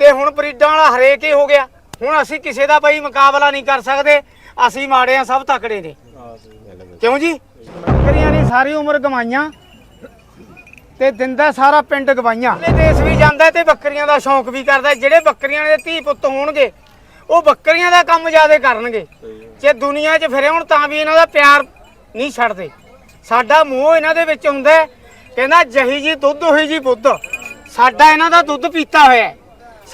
ਤੇ ਹੁਣ ਬਰੀਡਾਂ ਵਾਲਾ ਹਰੇਕ ਹੀ ਹੋ ਗਿਆ। ਹੁਣ ਅਸੀਂ ਕਿਸੇ ਦਾ ਬਈ ਮੁਕਾਬਲਾ ਨਹੀਂ ਕਰ ਸਕਦੇ। ਅਸੀਂ ਮਾੜੇ ਆ, ਸਭ ਤਕੜੇ ਨੇ। ਕਿਉਂ ਜੀ? ਬੱਕਰੀਆਂ ਨੇ ਸਾਰੀ ਉਮਰ ਗਵਾਈਆਂ ਤੇ ਦਿੰਦਾ ਸਾਰਾ ਪਿੰਡ ਗਵਾਈਆਂ। ਇਹ ਦੇਸ਼ ਵੀ ਜਾਂਦਾ ਤੇ ਬੱਕਰੀਆਂ ਦਾ ਸ਼ੌਂਕ ਵੀ ਕਰਦਾ। ਜਿਹੜੇ ਬੱਕਰੀਆਂ ਦੇ ਧੀ ਪੁੱਤ ਹੋਣਗੇ, ਉਹ ਬੱਕਰੀਆਂ ਦਾ ਕੰਮ ਜ਼ਿਆਦਾ ਕਰਨਗੇ। ਜੇ ਦੁਨੀਆ 'ਚ ਫਿਰੇ ਹੁਣ ਤਾਂ ਵੀ ਇਹਨਾਂ ਦਾ ਪਿਆਰ ਨਹੀਂ ਛੱਡਦੇ। ਸਾਡਾ ਮੋਹ ਇਹਨਾਂ ਦੇ ਵਿੱਚ ਹੁੰਦਾ ਕਹਿੰਦਾ ਜਹੀ ਜੀ ਦੁੱਧ ਹੋਈ ਜੀ ਬੁੱਧ। ਸਾਡਾ ਇਹਨਾਂ ਦਾ ਦੁੱਧ ਪੀਤਾ ਹੋਇਆ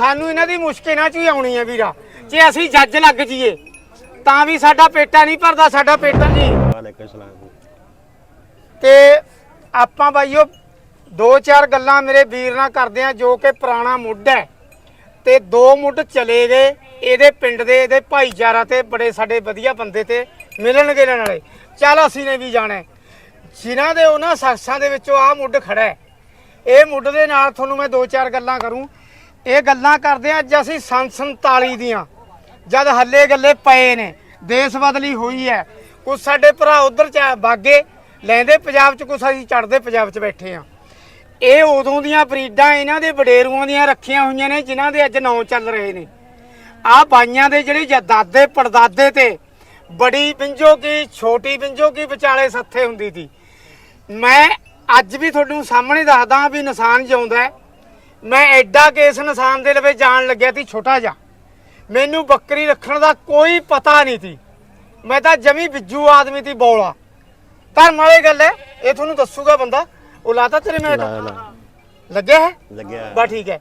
ਸਾਨੂੰ ਇਹਨਾਂ ਦੀ ਮੁਸ਼ਕਿਲਾਂ 'ਚ ਹੀ ਆਉਣੀ ਹੈ ਵੀਰਾ। ਜੇ ਅਸੀਂ ਜੱਜ ਲੱਗ ਜਾਈਏ, ਤਾਂ ਵੀ ਸਾਡਾ ਪੇਟਾ ਨਹੀਂ ਭਰਦਾ, ਸਾਡਾ ਪੇਟਾ ਜੀ। ਵਾਲੇਕੁਮ ਸਲਾਮ ਤੇ ਆਪਾਂ ਬਾਈਓ, ਦੋ ਚਾਰ ਗੱਲਾਂ ਮੇਰੇ ਵੀਰ ਨਾਲ ਕਰਦੇ ਆ ਜੋ ਕਿ ਪੁਰਾਣਾ ਮੁੱਢ ਹੈ। ਤੇ ਦੋ ਮੁੱਢ ਚਲੇ ਗਏ, ਇਹਦੇ ਪਿੰਡ ਦੇ, ਇਹਦੇ ਭਾਈਚਾਰਾ ਤੇ, ਬੜੇ ਸਾਡੇ ਵਧੀਆ ਬੰਦੇ ਤੇ, ਮਿਲਣਗੇ ਇਹਨਾਂ ਨਾਲੇ। ਚੱਲ ਅਸੀਂ ਨੇ ਵੀ ਜਾਣਾ ਹੈ। ਜਿਨ੍ਹਾਂ ਦੇ ਉਹਨਾਂ ਸ਼ਖਸਾਂ ਦੇ ਵਿੱਚੋਂ ਆਹ ਮੁੱਢ ਖੜਾ ਹੈ। ਇਹ ਮੁੱਢ ਦੇ ਨਾਲ ਤੁਹਾਨੂੰ ਮੈਂ ਦੋ ਚਾਰ ਗੱਲਾਂ ਕਰੂੰ। ਇਹ ਗੱਲਾਂ ਕਰਦੇ ਆ ਅੱਜ ਅਸੀਂ ਸੰਨ 47 ਦੀਆਂ। ਜਦ ਹੱਲੇ ਗੱਲੇ ਪਏ ਨੇ, ਦੇਸ਼ ਬਦਲੀ ਹੋਈ ਹੈ। ਕੁਝ ਸਾਡੇ ਭਰਾ ਉਧਰ ਚ ਬਾਗੇ ਲੈਂਦੇ ਪੰਜਾਬ ਚ, ਕੁਛ ਅਸੀਂ ਚੜਦੇ ਪੰਜਾਬ ਚ ਬੈਠੇ ਆ। ਇਹ ਉਦੋਂ ਦੀਆਂ ਬਰੀਡਾਂ ਇਹਨਾਂ ਦੇ ਵਡੇਰੂਆਂ ਦੀਆਂ ਰੱਖੀਆਂ ਹੋਈਆਂ ਨੇ, ਜਿਨ੍ਹਾਂ ਦੇ ਅੱਜ ਨਾਂ ਚੱਲ ਰਹੇ ਨੇ। ਆ ਬਾਈਆਂ ਦੇ ਜਿਹੜੇ ਜ- ਦਾਦੇ, ਪੜਦਾਦੇ ਤੇ ਬੜੀ ਪਿੰਜੋ ਕੀ ਛੋਟੀ ਪਿੰਜੋ ਕੀ ਵਿਚਾਲੇ ਸੱਥੇ ਹੁੰਦੀ ਸੀ। ਮੈਂ ਅੱਜ ਵੀ ਤੁਹਾਨੂੰ ਸਾਹਮਣੇ ਦੱਸਦਾ ਵੀ ਨਿਸ਼ਾਨ ਜਿਉਂਦਾ ਮੈਂ ਐਡਾ ਕਿ ਇਸ ਨਿਸ਼ਾਨ ਦੇ ਲਵੇ ਜਾਣ ਲੱਗਿਆ ਸੀ ਛੋਟਾ ਜਿਹਾ। ਮੈਨੂੰ ਬੱਕਰੀ ਰੱਖਣ ਦਾ ਕੋਈ ਪਤਾ ਨਹੀਂ ਸੀ। ਮੈਂ ਤਾਂ ਜਮੀ ਬਿੱਜੂ ਆਦਮੀ ਸੀ ਬੋਲਾ। ਧਰਮ ਵਾਲੀ ਗੱਲ ਹੈ ਇਹ ਤੁਹਾਨੂੰ ਦੱਸੂਗਾ ਬੰਦਾ। ਉਹ ਲਾਤਾ ਤੇਰੇ ਮੈਂ ਲੱਗਿਆ ਹੈ? ਲੱਗਿਆ। ਬਸ ਠੀਕ ਹੈ।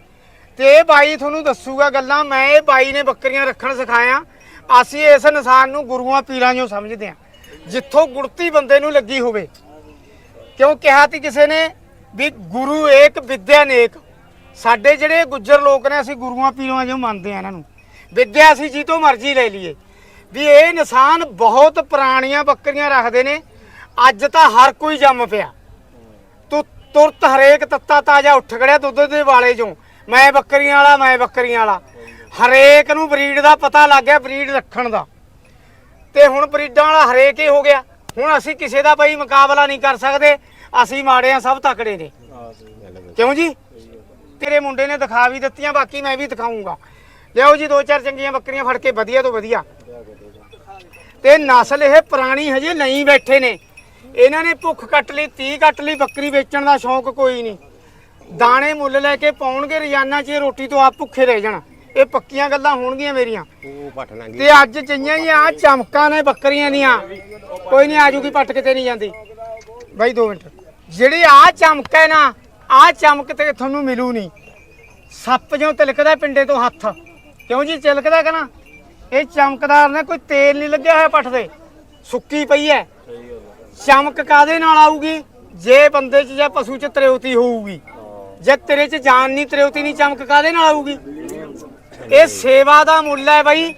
ਤੇ ਇਹ ਬਾਈ ਤੁਹਾਨੂੰ ਦੱਸੂਗਾ ਗੱਲਾਂ ਮੈਂ ਇਹ ਬਾਈ ਨੇ ਬੱਕਰੀਆਂ ਰੱਖਣ ਸਿਖਾਇਆ। ਅਸੀਂ ਇਸ ਇਨਸਾਨ ਨੂੰ ਗੁਰੂਆਂ ਪੀਰਾਂ ਜੋ ਸਮਝਦੇ ਆ ਜਿੱਥੋਂ ਗੁੜਤੀ ਬੰਦੇ ਨੂੰ ਲੱਗੀ ਹੋਵੇ। ਕਿਉਂ ਕਿਹਾ ਤੀ ਕਿਸੇ ਨੇ ਵੀ ਗੁਰੂ ਏਕ ਵਿਦਿਆ ਨੇਕ? ਸਾਡੇ ਜਿਹੜੇ ਗੁੱਜਰ ਲੋਕ ਨੇ ਅਸੀਂ ਗੁਰੂਆਂ ਪੀਰਾਂ ਜੋ ਮੰਨਦੇ ਆ ਇਹਨਾਂ ਨੂੰ। ਵਿਦਿਆ ਅਸੀਂ ਜੀ ਤੋਂ ਮਰਜ਼ੀ ਲੈ ਲਈਏ। ਵੀ ਇਹ ਇਨਸਾਨ ਬਹੁਤ ਪੁਰਾਣੀਆਂ ਬੱਕਰੀਆਂ ਰੱਖਦੇ ਨੇ ਅੱਜ ਤਾਂ ਹਰ ਕੋਈ ਜੰਮ ਪਿਆ। ਤੂੰ ਤੁਰਤ ਹਰੇਕ ਤੱਤਾ ਤਾਜਾ ਉੱਠ ਖੜਿਆ ਦੁੱਧ ਦੇ ਵਾਲੇ ਚੋਂ ਮੈਂ ਬੱਕਰੀਆਂ ਵਾਲਾ ਮੈਂ ਬੱਕਰੀਆਂ ਵਾਲਾ। ਹਰੇਕ ਨੂੰ ਬਰੀਡ ਦਾ ਪਤਾ ਲੱਗ ਗਿਆ ਬਰੀਡ ਰੱਖਣ ਦਾ। ਤੇ ਹੁਣ ਬਰੀਡਾਂ ਵਾਲਾ ਹਰੇਕ ਹੀ ਹੋ ਗਿਆ। ਹੁਣ ਅਸੀਂ ਕਿਸੇ ਦਾ ਬਈ ਮੁਕਾਬਲਾ ਨਹੀਂ ਕਰ ਸਕਦੇ। ਅਸੀਂ ਮਾੜੇ ਆ ਸਭ ਤਕੜੇ ਨੇ। ਕਿਉਂ ਜੀ? ਤੇਰੇ ਮੁੰਡੇ ਨੇ ਦਿਖਾ ਵੀ ਦਿੱਤੀਆਂ ਬਾਕੀ ਮੈਂ ਵੀ ਦਿਖਾਉਂਗਾ ਲਿਆਓ ਜੀ ਦੋ ਚਾਰ ਚੰਗੀਆਂ ਬੱਕਰੀਆਂ ਫੜ ਕੇ ਵਧੀਆ ਤੋਂ ਵਧੀਆ। ਤੇ ਨਸਲ ਇਹ ਪੁਰਾਣੀ ਹਜੇ ਨਹੀਂ ਬੈਠੇ ਨੇ। ਇਹਨਾਂ ਨੇ ਭੁੱਖ ਕੱਟ ਲਈ 30 ਕੱਟ ਲਈ ਬੱਕਰੀ ਵੇਚਣ ਦਾ ਸ਼ੌਂਕ ਕੋਈ ਨਹੀਂ। ਦਾਣੇ ਮੁੱਲ ਲੈ ਕੇ ਪਾਉਣਗੇ ਰੋਜ਼ਾਨਾ 'ਚ ਰੋਟੀ ਤੋਂ ਆਪ ਭੁੱਖੇ ਰਹਿ ਜਾਣਾ। ਇਹ ਪੱਕੀਆਂ ਗੱਲਾਂ ਹੋਣਗੀਆਂ ਮੇਰੀਆਂ। ਤੇ ਅੱਜ ਚਈਆਂ ਹੀ ਆ ਚਮਕਾਂ ਨੇ ਬੱਕਰੀਆਂ ਦੀਆਂ ਕੋਈ ਨਹੀਂ ਆਜੂਗੀ ਪੱਟ ਕਿਤੇ ਨਹੀਂ ਜਾਂਦੀ। ਬਾਈ 2 ਮਿੰਟ। ਜਿਹੜੀ ਆ ਚਮਕ ਨਾ ਆ ਚਮਕ ਤੇ ਤੁਹਾਨੂੰ ਮਿਲੂ ਨਹੀਂ। ਸੱਪ ਜਿਉਂ ਤਿਲਕਦਾ ਪਿੰਡੇ ਤੋਂ ਹੱਥ। ਕਿਉਂ ਜੀ ਤਿਲਕਦਾ ਕਹਣਾ ਇਹ ਚਮਕਦਾਰ ਨੇ ਕੋਈ ਤੇਲ ਨਹੀਂ ਲੱਗਿਆ ਹੋਇਆ ਪੱਠ ਦੇ ਸੁੱਕੀ ਪਈ ਹੈ ਚਮਕ ਕਾਦੇ ਨਾਲ ਆਊਗੀ? ਜੇ ਬੰਦੇ 'ਚ ਜਾਂ ਪਸ਼ੂ 'ਚ ਤ੍ਰਿਉਤੀ ਹੋਊਗੀ। ਜੇ ਤੇਰੇ 'ਚ ਜਾਨ ਨਹੀਂ, ਤ੍ਰਿਉਤੀ ਨਹੀਂ, ਚਮਕ ਕਾਦੇ ਨਾਲ ਆਊਗੀ? ਇਹ ਸੇਵਾ ਦਾ ਮੁੱਲ ਹੈ ਬਾਈ।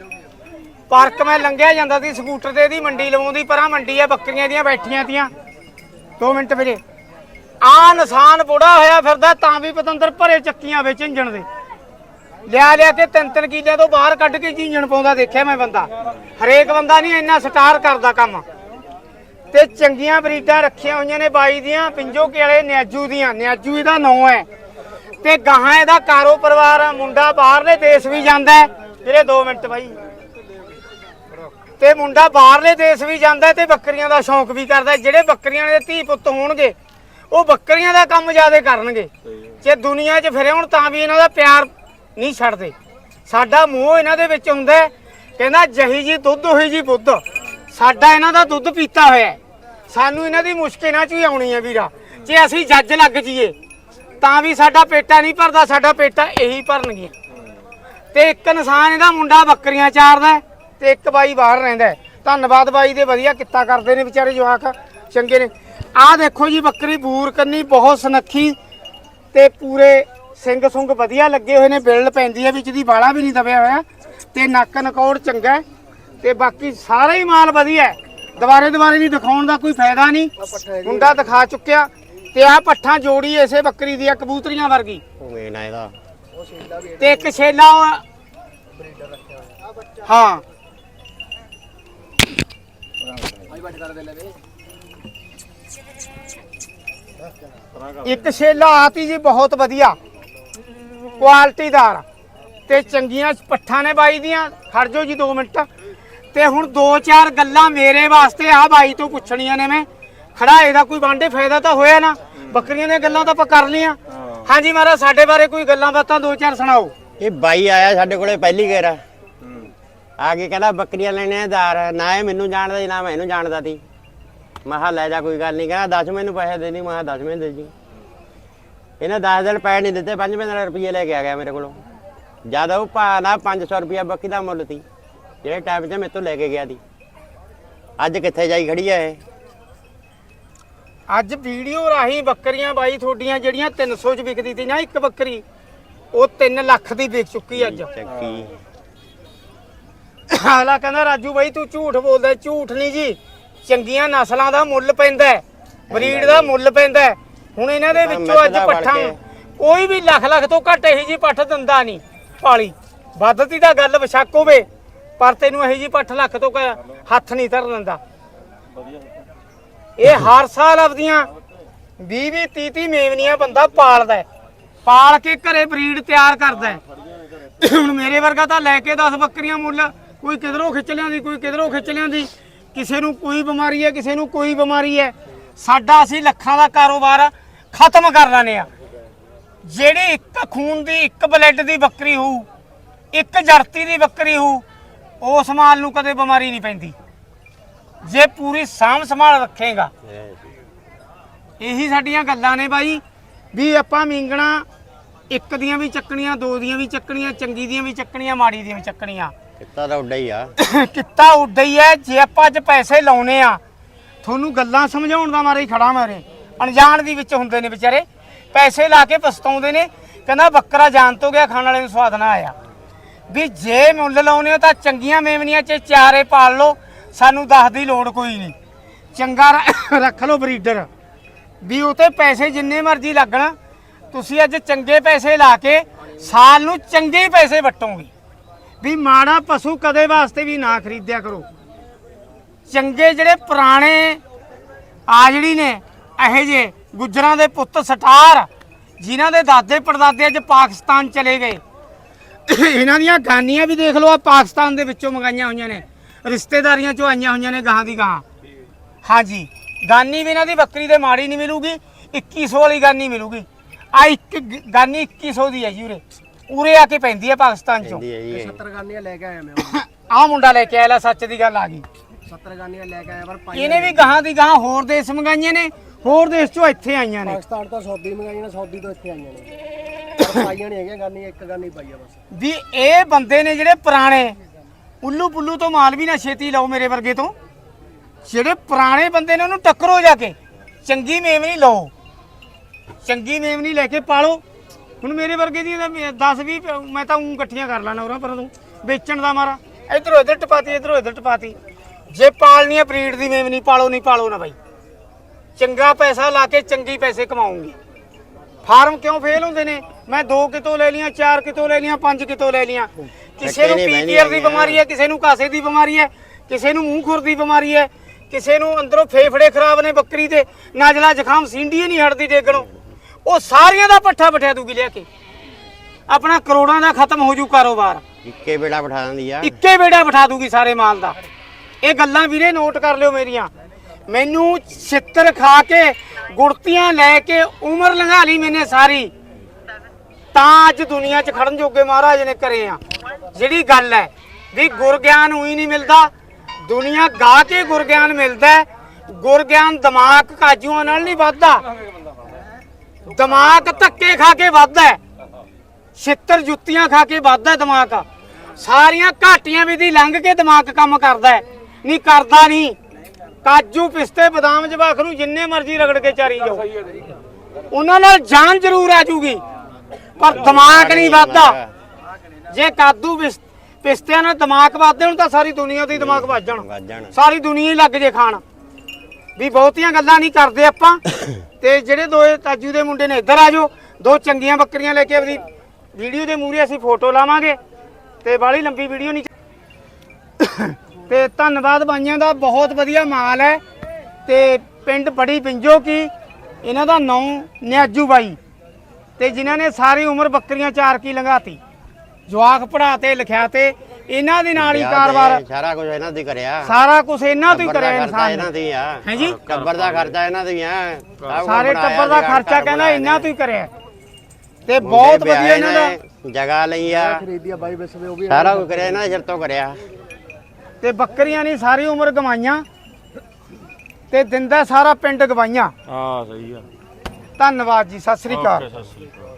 ਪਾਰਕ ਮੈਂ ਲੰਘਿਆ ਜਾਂਦਾ ਸੀ, ਸਕੂਟਰ ਤੇ ਇਹਦੀ ਮੰਡੀ ਲਵਾਉਂਦੀ, ਪਰਾਂ ਮੰਡੀ ਆ ਬੱਕਰੀਆਂ ਦੀਆਂ, ਬੈਠੀਆਂ ਤੀਆਂ। 2 ਮਿੰਟ ਵੀਰੇ। ਆ ਇਨਸਾਨ ਬੁੜਾ ਹੋਇਆ ਫਿਰਦਾ ਤਾਂ ਵੀ ਪਤੰਦਰ ਭਰੇ ਚੱਕੀਆਂ ਵਿੱਚ ਇੰਜਣ ਦੇ। ਲਿਆ ਲਿਆ ਕੇ ਤਿੰਨ ਤਿੰਨ ਕਿੱਲਿਆਂ ਤੋਂ ਬਾਹਰ ਕੱਢ ਕੇ ਇੰਜਣ ਪਾਉਂਦਾ ਦੇਖਿਆ ਮੈਂ ਬੰਦਾ। ਹਰੇਕ ਬੰਦਾ ਨਹੀਂ ਇੰਨਾ ਸਟਾਰ ਕਰਦਾ ਕੰਮ। ਤੇ ਚੰਗੀਆਂ ਬਰੀਡਾਂ ਰੱਖੀਆਂ ਹੋਈਆਂ ਨੇ ਬਾਈ ਦੀਆਂ ਪਿੰਜੋ ਕੇ ਨਿਆਜੂ ਦੀਆਂ। ਨਿਆਜੂ ਇਹਦਾ ਨਾਂ ਹੈ। ਤੇ ਗਾਹਾਂ ਇਹਦਾ ਕਾਰੋ ਪਰਿਵਾਰ ਆ, ਮੁੰਡਾ ਬਾਹਰਲੇ ਦੇਸ਼ ਵੀ ਜਾਂਦਾ ਹੈ। ਵੀਰੇ 2 ਮਿੰਟ ਬਾਈ। ਤੇ ਮੁੰਡਾ ਬਾਹਰਲੇ ਦੇਸ਼ ਵੀ ਜਾਂਦਾ ਤੇ ਬੱਕਰੀਆਂ ਦਾ ਸ਼ੌਂਕ ਵੀ ਕਰਦਾ ਜਿਹੜੇ ਬੱਕਰੀਆਂ ਦੇ ਧੀ ਪੁੱਤ ਹੋਣਗੇ ਉਹ ਬੱਕਰੀਆਂ ਦਾ ਕੰਮ ਜ਼ਿਆਦਾ ਕਰਨਗੇ। ਜੇ ਦੁਨੀਆ 'ਚ ਫਿਰੇ ਹੁਣ ਤਾਂ ਵੀ ਇਹਨਾਂ ਦਾ ਪਿਆਰ ਨਹੀਂ ਛੱਡਦੇ। ਸਾਡਾ ਮੋਹ ਇਹਨਾਂ ਦੇ ਵਿੱਚ ਹੁੰਦਾ। ਕਹਿੰਦਾ ਜਹੀ ਜੀ ਦੁੱਧ ਹੋਈ ਜੀ ਬੁੱਧ। ਸਾਡਾ ਇਹਨਾਂ ਦਾ ਦੁੱਧ ਪੀਤਾ ਹੋਇਆ। ਸਾਨੂੰ ਇਹਨਾਂ ਦੀ ਮੁਸ਼ਕਿਲਾਂ 'ਚ ਹੀ ਆਉਣੀ ਹੈ ਵੀਰਾ। ਜੇ ਅਸੀਂ ਜੱਜ ਲੱਗ ਜਾਈਏ ਤਾਂ ਵੀ ਸਾਡਾ ਪੇਟਾ ਨਹੀਂ ਭਰਦਾ ਸਾਡਾ ਪੇਟਾ ਇਹੀ ਭਰਨਗੀਆਂ। ਤੇ ਇੱਕ ਇਨਸਾਨ ਇਹਦਾ ਮੁੰਡਾ ਬੱਕਰੀਆਂ ਚਾਰਦਾ ਤੇ ਇੱਕ ਬਾਈ ਬਾਹਰ ਰਹਿੰਦਾ। ਧੰਨਵਾਦ ਬਾਈ ਦੇ ਵਧੀਆ ਕਿੱਤਾ ਕਰਦੇ ਨੇ ਵਿਚਾਰੇ ਜਵਾਕ। ਚੰਗੇ ਨੇ। ਆਹ ਦੇਖੋ ਜੀ ਬੱਕਰੀ ਬੂਰ ਕੰਨੀ ਬਹੁਤ ਸੁਨੱਖੀ ਤੇ ਪੂਰੇ ਸਿੰਘ ਸੁੰਗ ਵਧੀਆ ਲੱਗੇ ਹੋਏ ਨੇ ਬਿਲਡ ਪੈਂਦੀ ਹੈ ਵਿੱਚ ਦੀ ਬਾਲਾ ਵੀ ਨਹੀਂ ਦਬਿਆ ਹੋਇਆ ਤੇ ਨੱਕ ਨਕੌੜ ਚੰਗਾ ਹੈ ਤੇ ਬਾਕੀ ਸਾਰਾ ਹੀ ਮਾਲ ਵਧੀਆ ਹੈ। ਦੁਬਾਰੇ ਦੁਬਾਰੇ ਵੀ ਦਿਖਾਉਣ ਦਾ ਕੋਈ ਫਾਇਦਾ ਨਹੀਂ। ਮੁੰਡਾ ਦਿਖਾ ਚੁੱਕਿਆ ਤੇ ਆਹ ਪੱਠਾਂ ਜੋੜੀ ਇਸੇ ਬੱਕਰੀ ਦੀ ਆ ਕਬੂਤਰੀਆਂ ਵਰਗੀ। ਉਹ ਮੇਨ ਆ ਇਹਦਾ ਤੇ ਇੱਕ ਛੇਲਾ ਹਾਂ। ਇੱਕ ਛੇਲਾ ਆਤੀ ਜੀ ਬਹੁਤ ਵਧੀਆ। ਕੁਆਲਿਟੀਦਾਰ ਤੇ ਚੰਗੀਆਂ ਪੱਠਾਂ ਨੇ ਬਾਈ ਦੀਆਂ। ਖੜ ਜਾਓ ਜੀ 2 ਮਿੰਟ। ਤੇ ਹੁਣ ਦੋ ਚਾਰ ਗੱਲਾਂ ਮੇਰੇ ਵਾਸਤੇ ਆ ਬਾਈ ਤੋਂ ਪੁੱਛਣੀਆਂ ਨੇ ਮੈਂ। ਖੜਾਏ ਦਾ ਕੋਈ ਵਾਂਡੇ ਫਾਇਦਾ ਤਾਂ ਹੋਇਆ ਨਾ। ਬੱਕਰੀਆਂ ਦੀਆਂ ਗੱਲਾਂ ਤਾਂ ਆਪਾਂ ਕਰ ਲਈਆਂ। ਹਾਂਜੀ ਮਹਾਰਾਜ ਸਾਡੇ ਬਾਰੇ ਕੋਈ ਗੱਲਾਂ ਬਾਤਾਂ ਦੋ ਚਾਰ ਸੁਣਾਓ। ਇਹ ਬਾਈ ਆਇਆ ਸਾਡੇ ਕੋਲੇ ਪਹਿਲੀ ਗੇਰ ਆ ਕੇ ਕਹਿੰਦਾ ਬੱਕਰੀਆਂ ਲੈਣੇ ਆਧਾਰ ਨਾ ਇਹ ਮੈਨੂੰ ਜਾਣਦਾ ਸੀ ਨਾ ਮੈਂ ਇਹਨੂੰ ਜਾਣਦਾ ਸੀ ਮੈਂ ਕਿਹਾ ਲੈ ਜਾ ਕੋਈ ਗੱਲ ਨਹੀਂ ਕਹਿੰਦਾ 10 ਮੈਨੂੰ ਪੈਸੇ ਦੇ ਨਹੀਂ ਮੈਂ ਕਿਹਾ 10 ਮੈਨੂੰ ਦੇ ਜੀ ਇਹਨੇ 10 ਦਿਨ ਪੈਸੇ ਨਹੀਂ ਦਿੱਤੇ 5 ਦਿਨ ਰੁਪਏ ਲੈ ਕੇ ਆ ਗਿਆ ਮੇਰੇ ਕੋਲੋਂ। ਜਦ ਉਹ ਭਾ ਨਾ 500 ਰੁਪਏ ਬੱਕਰੀ ਦਾ ਮੁੱਲ ਸੀ ਜਿਹੜੇ ਟਾਈਮ 'ਚ ਮੇਰੇ ਤੋਂ ਲੈ ਕੇ ਗਿਆ ਸੀ। ਅੱਜ ਕਿੱਥੇ ਜਾਈ ਖੜੀ ਆ ਇਹ? ਅੱਜ ਵੀਡੀਓ ਰਾਹੀਂ ਬੱਕਰੀਆਂ ਬਾਈ ਤੁਹਾਡੀਆਂ ਜਿਹੜੀਆਂ 300 ਚ ਵਿਕਦੀ ਸੀ ਨਾ ਇੱਕ ਬੱਕਰੀ ਉਹ 3 ਲੱਖ ਦੀ ਵਿਕ ਚੁੱਕੀ ਅੱਜ। ਚੱਕੀ। ਹਾਲਾ ਕਹਿੰਦਾ ਰਾਜੂ ਬਾਈ ਤੂੰ ਝੂਠ ਬੋਲਦਾ ਝੂਠ ਨਹੀਂ ਜੀ। ਚੰਗੀਆਂ ਨਸਲਾਂ ਦਾ ਮੁੱਲ ਪੈਂਦਾ ਹੈ ਬਰੀਡ ਦਾ ਮੁੱਲ ਪੈਂਦਾ ਹੈ। ਹੁਣ ਇਹਨਾਂ ਦੇ ਵਿੱਚੋਂ ਅੱਜ ਵੜ ਪੱਠਾਂ ਕੇ। ਕੋਈ ਵੀ ਲੱਖ ਲੱਖ ਤੋਂ ਘੱਟ ਇਹੀ ਜੀ ਪੱਠ ਦਿੰਦਾ ਨਹੀਂ ਪਾਲੀ ਵੱਧਦੀ ਤਾਂ ਗੱਲ ਵਿਸ਼ੱਕ ਹੋਵੇ ਪਰ ਤੈਨੂੰ ਇਹੀ ਜੀ ਪੱਠ ਲੱਖ ਤੋਂ ਹੱਥ ਨਹੀਂ ਧਰ ਦਿੰਦਾ ਇਹ ਹਰ ਸਾਲ ਆਪਦੀਆਂ 20 20 30 30 ਮੇਵਨੀਆਂ ਬੰਦਾ ਪਾਲਦਾ ਹੈ। ਪਾਲ ਕੇ ਘਰੇ ਬਰੀਡ ਤਿਆਰ ਕਰਦਾ ਹੈ। ਹੁਣ ਮੇਰੇ ਵਰਗਾ ਤਾਂ ਲੈ ਕੇ 10 ਬੱਕਰੀਆਂ ਮੁੱਲ ਕੋਈ ਕਿਧਰੋਂ ਖਿੱਚ ਲਿਆਂਦੀ ਕੋਈ ਕਿਧਰੋਂ ਖਿੱਚ ਲਿਆਂਦੀ ਕਿਸੇ ਨੂੰ ਕੋਈ ਬਿਮਾਰੀ ਹੈ, ਕਿਸੇ ਨੂੰ ਕੋਈ ਬਿਮਾਰੀ ਹੈ, ਸਾਡਾ ਅਸੀਂ ਲੱਖਾਂ ਦਾ ਕਾਰੋਬਾਰ ਖਤਮ ਕਰ ਲਾਨੇ ਆ ਜਿਹੜੀ ਇੱਕ ਖੂਨ ਦੀ, ਇੱਕ ਬਲੱਡ ਦੀ ਬੱਕਰੀ ਹੋਊ, ਇੱਕ ਜਰਤੀ ਦੀ ਬੱਕਰੀ ਹੋਊ, ਉਸ ਮਾਲ ਨੂੰ ਕਦੇ ਬਿਮਾਰੀ ਨਹੀਂ ਪੈਂਦੀ। ਜੇ ਪੂਰੀ ਸਾਂਭ ਸੰਭਾਲ ਰੱਖੇਗਾ। ਇਹੀ ਸਾਡੀਆਂ ਗੱਲਾਂ ਨੇ ਬਾਈ, ਵੀ ਆਪਾਂ ਮਿੰਗਣਾ ਇੱਕ ਦੀਆਂ ਵੀ ਚੱਕਣੀਆਂ, ਦੋ ਦੀਆਂ ਵੀ ਚੱਕਣੀਆਂ, ਚੰਗੀ ਦੀਆਂ ਵੀ ਚੱਕਣੀਆਂ, ਮਾੜੀ ਦੀਆਂ ਵੀ ਚੱਕਣੀਆਂ। ਕਿੱਤਾ ਤਾਂ ਉੱਡਾ ਹੀ ਆ। ਕਿੱਤਾ ਉੱਡਾ ਹੀ ਹੈ ਜੇ ਆਪਾਂ ਅੱਜ ਪੈਸੇ ਲਾਉਨੇ ਆ। ਤੁਹਾਨੂੰ ਗੱਲਾਂ ਸਮਝਾਉਣ ਦਾ ਮਾਰੇ ਹੀ ਖੜਾ ਮਾਰੇ। ਅਣਜਾਣ ਦੀ ਵਿੱਚ ਹੁੰਦੇ ਨੇ ਵਿਚਾਰੇ। ਪੈਸੇ ਲਾ ਕੇ ਪਛਤਾਉਂਦੇ ਨੇ। ਕਹਿੰਦਾ ਬੱਕਰਾ ਜਾਣ ਤੋਂ ਗਿਆ, ਖਾਣ ਵਾਲੇ ਨੂੰ ਸਵਾਦ ਨਾ ਆਇਆ। ਵੀ ਜੇ ਮੁੱਲ ਲਾਉਨੇ ਹੋ ਤਾਂ ਚੰਗੀਆਂ ਮੇਮਨੀਆਂ 'ਚ ਚਾਰੇ ਪਾਲ ਲਓ। ਸਾਨੂੰ ਦੱਸ ਦੀ ਲੋੜ ਕੋਈ ਨਹੀਂ। ਚੰਗਾ ਰੱਖ ਲਓ ਬਰੀਡਰ। ਵੀ ਉਤੇ ਪੈਸੇ ਜਿੰਨੇ ਮਰਜ਼ੀ ਲੱਗਣ। ਤੁਸੀਂ ਅੱਜ ਚੰਗੇ ਪੈਸੇ ਲਾ ਕੇ ਸਾਲ ਨੂੰ ਚੰਗੇ ਪੈਸੇ ਵਟੋਗੇ। ਵੀ ਮਾੜਾ ਪਸ਼ੂ ਕਦੇ ਵਾਸਤੇ ਵੀ ਨਾ ਖਰੀਦਿਆ ਕਰੋ। ਚੰਗੇ ਜਿਹੜੇ ਪੁਰਾਣੇ ਆਜੜੀ ਨੇ, ਇਹੋ ਜੇ ਗੁੱਜਰਾਂ ਦੇ ਪੁੱਤ ਸਟਾਰ, ਜਿਨ੍ਹਾਂ ਦੇ ਦਾਦੇ ਪੜਦਾਦੇ ਅੱਜ ਪਾਕਿਸਤਾਨ ਚਲੇ ਗਏ। ਇਹਨਾਂ ਦੀਆਂ ਗਾਨੀਆਂ ਵੀ ਦੇਖ ਲਓ ਆ ਪਾਕਿਸਤਾਨ ਦੇ ਵਿੱਚੋਂ ਮੰਗਾਈਆਂ ਹੋਈਆਂ ਨੇ। ਰਿਸ਼ਤੇਦਾਰੀਆਂ ਚੋਂ ਆਈਆਂ ਹੋਈਆਂ ਨੇ ਗਾਂ ਦੀ ਗਾਂ ਹਾਂਜੀ, ਗਾਨੀ ਵੀ ਇਹਨਾਂ ਦੀ ਬੱਕਰੀ ਦੇ ਮਾੜੀ ਨਹੀਂ ਮਿਲੂਗੀ 2100 ਵਾਲੀ ਗਾਨੀ ਮਿਲੂਗੀ। ਆ ਇੱਕ ਗ- ਗਾਨੀ 2100 ਦੀ ਹੈ ਜੀ ਉਰੇ। ਉਰੇ ਆ ਕੇ ਪੈਂਦੀ ਹੈ ਪਾਕਿਸਤਾਨ ਚੋਂ। ਕਹਿੰਦੀ ਹੈ ਜੀ ਇਹ। 70 ਗਾਨੀਆਂ ਲੈ ਕੇ ਆਇਆ ਮੈਂ ਆਹ ਮੁੰਡਾ ਲੈ ਕੇ ਆਇਆ ਲੈ ਸੱਚ ਦੀ ਗੱਲ ਆ ਗਈ। 70 ਗਾਨੀਆਂ ਲੈ ਕੇ ਆਇਆ ਪਰ ਪਾਈ ਇਹਨੇ ਵੀ ਗਾਹਾਂ ਦੀ ਗਾਹਾਂ ਹੋਰ ਦੇਸ਼ ਮੰਗਾਈਆਂ ਨੇ ਹੋਰ ਦੇਸ਼ ਚੋਂ ਇੱਥੇ ਆਈਆਂ ਨੇ। ਪਾਕਿਸਤਾਨ ਤੋਂ ਸੌਦੀ ਮੰਗਾਈਆਂ ਨੇ ਸੌਦੀ ਤੋਂ ਇੱਥੇ ਆਈਆਂ ਨੇ। ਪਰ ਪਾਈਆਂ ਨਹੀਂ ਹੈਗੀਆਂ ਗਾਨੀ ਇੱਕ ਗਾਨੀ ਪਾਈ ਆ ਬਸ। ਵੀ ਇਹ ਬੰਦੇ ਨੇ ਜਿਹੜੇ ਪੁਰਾਣੇ ਉੱਲੂ ਪੁੱਲੂ ਤੋਂ ਮਾਲ ਵੀ ਨਾ ਛੇਤੀ ਲਓ ਮੇਰੇ ਵਰਗੇ ਤੋਂ। ਜਿਹੜੇ ਪੁਰਾਣੇ ਬੰਦੇ ਨੇ ਉਹਨੂੰ ਟੱਕਰੋ ਜਾ ਕੇ। ਚੰਗੀ ਮੇਵਨੀ ਲਓ। ਚੰਗੀ ਮੇਵਨੀ ਲੈ ਕੇ ਪਾਲੋ। ਹੁਣ ਮੇਰੇ ਵਰਗੇ ਦੀ 10 20 ਮੈਂ ਤਾਂ ਉਂ ਇਕੱਠੀਆਂ ਕਰ ਲਾਣਾ ਉਹਨਾਂ ਪਰ ਤੂੰ। ਵੇਚਣ ਦਾ ਮਾਰਾ। ਇਧਰੋਂ ਇਧਰ ਟਪਾਤੀ ਇਧਰੋਂ ਇਧਰ ਟਪਾਤੀ। ਜੇ ਪਾਲਣੀ ਹੈ ਬਰੀਡ ਦੀ ਮੇਵਨੀ ਪਾਲੋ ਨਹੀਂ ਪਾਲੋ ਨਾ ਬਾਈ। ਚੰਗਾ ਪੈਸਾ ਲਾ ਕੇ ਚੰਗੀ ਪੈਸੇ ਕਮਾਉਂਗੇ। ਫਾਰਮ ਕਿਉਂ ਫੇਲ ਹੁੰਦੇ ਨੇ? ਮੈਂ 2 ਕਿਤੋਂ ਲੈ ਲੀਆਂ 4 ਕਿਤੋਂ ਲੈ ਲੀਆਂ 5 ਕਿਤੋਂ ਲੈ ਲੀਆਂ ਕਿਸੇ ਨੂੰ ਨਹੀਂ ਪੀਪੀਆਰ ਦੀ। ਬਿਮਾਰੀ ਹੈ ਕਿਸੇ ਨੂੰ ਕਾਸੇ ਦੀ ਬਿਮਾਰੀ ਹੈ ਕਿਸੇ ਨੂੰ ਮੂੰਹ ਖੁਰ ਦੀ ਬਿਮਾਰੀ ਹੈ ਕਿਸੇ ਨੂੰ ਅੰਦਰੋਂ ਫੇਫੜੇ ਖਰਾਬ ਨੇ ਬੱਕਰੀ ਦੇ। ਨਾਜਲਾ ਜ਼ੁਕਾਮ ਸਿੰਡੀ ਨਹੀਂ ਹਟਦੀ ਡੇਗਣੋਂ ਉਹ ਸਾਰੀਆਂ ਦਾ ਪੱਠਾ ਬਿਠਾ ਦੂਗੀ ਲਿਆ ਕੇ। ਆਪਣਾ ਕਰੋੜਾਂ ਦਾ ਖਤਮ ਹੋ ਜੂ ਕਾਰੋਬਾਰ। ਇੱਕੇ ਬੇੜਾ ਬਿਠਾ ਦਿੰਦੀ ਆ। ਇੱਕੇ ਬੇੜਾ ਬਿਠਾ ਦੂਗੀ ਸਾਰੇ ਮਾਲ ਦਾ। ਇਹ ਗੱਲਾਂ ਵੀਰੇ ਨੋਟ ਕਰ ਲਿਓ ਮੇਰੀਆਂ। ਮੈਨੂੰ ਛਿੱਤਰ ਖਾ ਕੇ ਗੁੜਤੀਆਂ ਲੈ ਕੇ ਉਮਰ ਲੰਘਾ ਲਈ ਮੈਨੇ ਸਾਰੀ। ਤਾਂ ਅੱਜ ਦੁਨੀਆ 'ਚ ਖੜਨ ਜੋਗੇ ਮਹਾਰਾਜ ਨੇ ਕਰੇ ਆ। ਜਿਹੜੀ ਗੱਲ ਹੈ ਵੀ ਗੁਰ ਗਿਆਨ ਉਹੀ ਨਹੀਂ ਮਿਲਦਾ। ਦੁਨੀਆ ਗਾ ਕੇ ਗੁਰ ਗਿਆਨ ਮਿਲਦਾ। ਗੁਰ ਗਿਆਨ ਦਿਮਾਗ ਕਾਜੂਆਂ ਨਾਲ ਨਹੀਂ ਵੱਧਦਾ। ਦਿਮਾਗ ਧੱਕੇ ਖਾ ਕੇ ਵੱਧਦਾ ਛਿੱਤਰ ਜੁੱਤੀਆਂ ਖਾ ਕੇ ਵੱਧਦਾ ਦਿਮਾਗ। ਸਾਰੀਆਂ ਘਾਟੀਆਂ ਵੀ ਦੀ ਲੰਘ ਕੇ ਦਿਮਾਗ ਕੰਮ ਕਰਦਾ। ਨਹੀਂ ਕਰਦਾ ਨਹੀਂ ਕਾਜੂ ਪਿਸਤੇ ਬਦਾਮ ਜਵਾਖ ਨੂੰ ਜਿੰਨੇ ਮਰਜ਼ੀ ਰਗੜ ਕੇ ਚਾਰੀ ਜਾਓ। ਉਹਨਾਂ ਨਾਲ ਜਾਨ ਜ਼ਰੂਰ ਆ ਜੂਗੀ ਪਰ ਦਿਮਾਗ ਨਹੀਂ ਵੱਧਦਾ। ਜੇ ਕਾਦੂ ਪਿਸ- ਪਿਸਤਿਆਂ ਨਾਲ ਦਿਮਾਗ ਵੱਧਦੇ ਹੁਣ ਤਾਂ ਸਾਰੀ ਦੁਨੀਆ ਦੇ ਦਿਮਾਗ ਵੱਜ ਜਾਣ। ਸਾਰੀ ਦੁਨੀਆ ਹੀ ਲੱਗ ਜੇ ਖਾਣ। ਵੀ ਬਹੁਤੀਆਂ ਗੱਲਾਂ ਨਹੀਂ ਕਰਦੇ ਆਪਾਂ। ਤੇ ਜਿਹੜੇ ਦੋਏ ਤਾਜੂ ਦੇ ਮੁੰਡੇ ਨੇ, ਇੱਧਰ ਆ ਜਾਓ। ਦੋ ਚੰਗੀਆਂ ਬੱਕਰੀਆਂ ਲੈ ਕੇ ਆਪਣੀ ਵੀਡੀਓ ਦੇ ਮੂਹਰੇ ਅਸੀਂ ਫੋਟੋ ਲਾਵਾਂਗੇ ਤੇ ਬਾਹਲੀ ਲੰਬੀ ਵੀਡੀਓ ਨਹੀਂ ਤੇ ਧੰਨਵਾਦ ਬਾਈਆਂ ਦਾ, ਬਹੁਤ ਵਧੀਆ ਮਾਲ ਹੈ। ਤੇ ਪਿੰਡ ਬੜੀ ਪਿੰਜੋ ਕੀ, ਇਹਨਾਂ ਦਾ ਨਾਂ ਨਿਆਜੂ ਬਾਈ। ਤੇ ਜਿਨ੍ਹਾਂ ਨੇ ਸਾਰੀ ਉਮਰ ਬੱਕਰੀਆਂ ਚਾਰ ਕੀ ਲੰਘਾਤੀ। ਜਵਾਕ ਪੜਾਤੇ ਲਿਖਿਆ ਤੇ ਇਹਨਾਂ ਦੇ ਨਾਲ ਹੀ ਕਾਰੋਬਾਰ ਸਾਰਾ ਕੁਝ ਇਹਨਾਂ ਦੀ ਕਰਿਆ। ਸਾਰਾ ਕੁਝ ਇਹਨਾਂ ਤੋਂ ਹੀ ਕਰਿਆ ਇਨਸਾਨ ਇਹਨਾਂ ਨੇ। ਦੀ ਆ। ਹੈਂ ਜੀ? ਟੱਬਰ ਦਾ ਖਰਚਾ ਇਹਨਾਂ ਦੀ ਆ। ਸਾਰੇ ਟੱਬਰ ਦਾ ਖਰਚਾ ਕਹਿੰਦਾ ਇਹਨਾਂ ਨੇ। ਤੋਂ ਹੀ ਕਰਿਆ। ਤੇ ਬਹੁਤ ਵਧੀਆ ਇਹਨਾਂ ਦਾ। ਨੇ, ਜਗ੍ਹਾ ਲਈ ਆ। ਖਰੀਦੀ ਆ ਬਾਈ ਵਿਸਵੇ ਉਹ ਵੀ ਸਾਰਾ ਕੁਝ ਕਰਿਆ ਇਹਨਾਂ ਦੇ ਸਿਰ ਤੋਂ ਕਰਿਆ। ਤੇ ਬੱਕਰੀਆਂ ਨਹੀਂ ਸਾਰੀ ਉਮਰ ਗਵਾਈਆਂ। ਤੇ ਦਿੰਦਾ ਸਾਰਾ ਪਿੰਡ ਗਵਾਈਆਂ। ਹਾਂ ਸਹੀ ਆ। ਧੰਨਵਾਦ ਜੀ ਸਤਿ ਸ੍ਰੀ ਅਕਾਲ। ਸਤਿ ਸ੍ਰੀ ਅਕਾਲ।